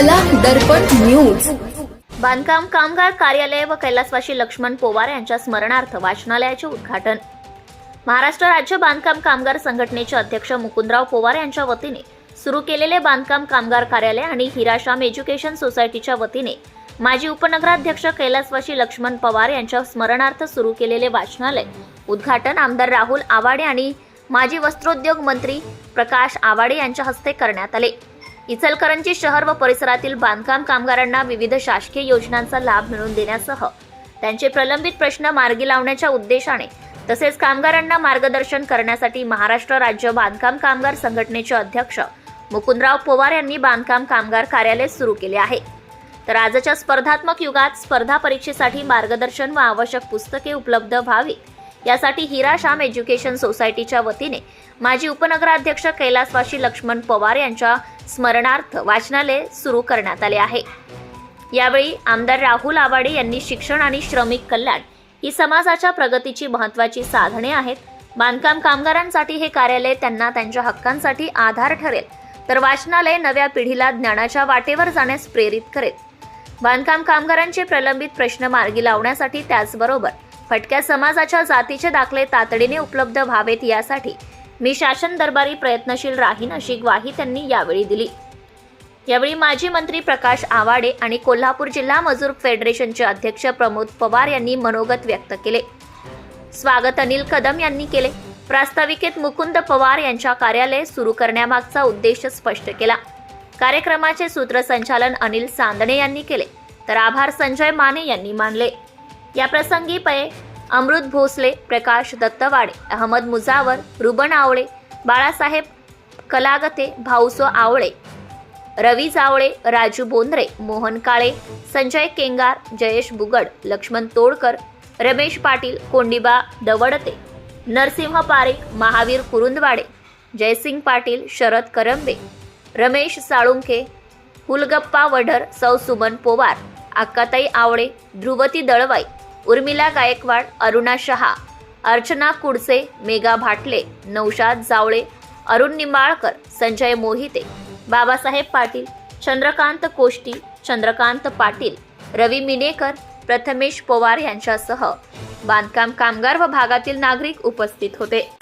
कला दर्पण न्यूज. बांधकाम कामगार कार्यालय व कैलासवासी लक्ष्मण पोवार यांच्या स्मरणार्थ वाचनालयाचे उद्घाटन. महाराष्ट्र राज्य बांधकाम कामगार संघटनेचे अध्यक्ष मुकुंदराव पोवार यांच्या वतीने सुरू केलेले बांधकाम कामगार कार्यालय आणि हिराशाम एज्युकेशन सोसायटीच्या वतीने माजी उपनगराध्यक्ष कैलासवासी लक्ष्मण पवार यांच्या स्मरणार्थ सुरू केलेले वाचनालय उद्घाटन आमदार राहुल आवाडे आणि माजी वस्त्रोद्योग मंत्री प्रकाश आवाडे यांच्या हस्ते करण्यात आले. इचलकरंजी शहर व परिसरातील बांधकाम कामगारांना विविध शासकीय योजनांचा लाभ मिळवून देण्यासह त्यांचे प्रलंबित प्रश्न मार्गी लावण्याच्या उद्देशाने तसेच कामगारांना मार्गदर्शन करण्यासाठी महाराष्ट्र राज्य बांधकाम कामगार संघटनेचे अध्यक्ष मुकुंदराव पवार यांनी बांधकाम कामगार कार्यालय सुरू केले आहे. तर आजच्या स्पर्धात्मक युगात स्पर्धा परीक्षेसाठी मार्गदर्शन व आवश्यक पुस्तके उपलब्ध व्हावी यासाठी हिरा श्याम एज्युकेशन सोसायटीच्या वतीने माजी उपनगराध्यक्ष कैलासवाशी लक्ष्मण पवार यांच्या स्मरणार्थ वाचनालय सुरू करण्यात आले आहे. यावेळी आमदार राहुल आवाडे यांनी शिक्षण आणि श्रमिक कल्याण ही समाजाच्या प्रगतीची महत्वाची साधने आहेत. बांधकाम कामगारांसाठी हे कार्यालय त्यांना त्यांच्या हक्कांसाठी आधार ठरेल तर वाचनालय नव्या पिढीला ज्ञानाच्या वाटेवर जाण्यास प्रेरित करेल. बांधकाम कामगारांचे प्रलंबित प्रश्न मार्गी लावण्यासाठी त्याचबरोबर फटक्या समाजाच्या जातीचे दाखले तातडीने उपलब्ध व्हावेत यासाठी मी शासन दरबारी प्रयत्नशील राहीन अशी ग्वाही त्यांनी यावेळी दिली. यावेळी माजी मंत्री प्रकाश आवाडे आणि कोल्हापूर जिल्हा मजूर फेडरेशनचे अध्यक्ष प्रमोद पवार यांनी मनोगत व्यक्त केले. स्वागत अनिल कदम यांनी केले. प्रास्ताविकेत मुकुंद पवार यांच्या कार्यालय सुरू करण्यामागचा उद्देश स्पष्ट केला. कार्यक्रमाचे सूत्रसंचालन अनिल सांदणे यांनी केले. तर आभार संजय माने यांनी मानले. या प्रसंगी पै अमृत भोसले प्रकाश दत्तवाडे अहमद मुजावर रुबन आवळे बाळासाहेब कलागते भाऊसो आवळे रवी जावळे राजू बोंद्रे मोहन काळे संजय केंगार जयेश बुगड लक्ष्मण तोडकर रमेश पाटील कोंडिबा दवडते नरसिंह पारेख महावीर कुरुंदवाडे जयसिंग पाटील शरद करंबे रमेश साळुंखे हुलगप्पा वढर सौ सुमन पोवार अक्काताई आवळे ध्रुवती दळवाई उर्मिला गायकवाड अरुणा शहा अर्चना कुडसे मेघा भाटले नौशाद जावळे अरुण निंबाळकर संजय मोहिते बाबासाहेब पाटील चंद्रकांत कोष्टी चंद्रकांत पाटील रवी मिनेकर प्रथमेश पवार यांच्यासह बांधकाम कामगार व भागातील नागरिक उपस्थित होते.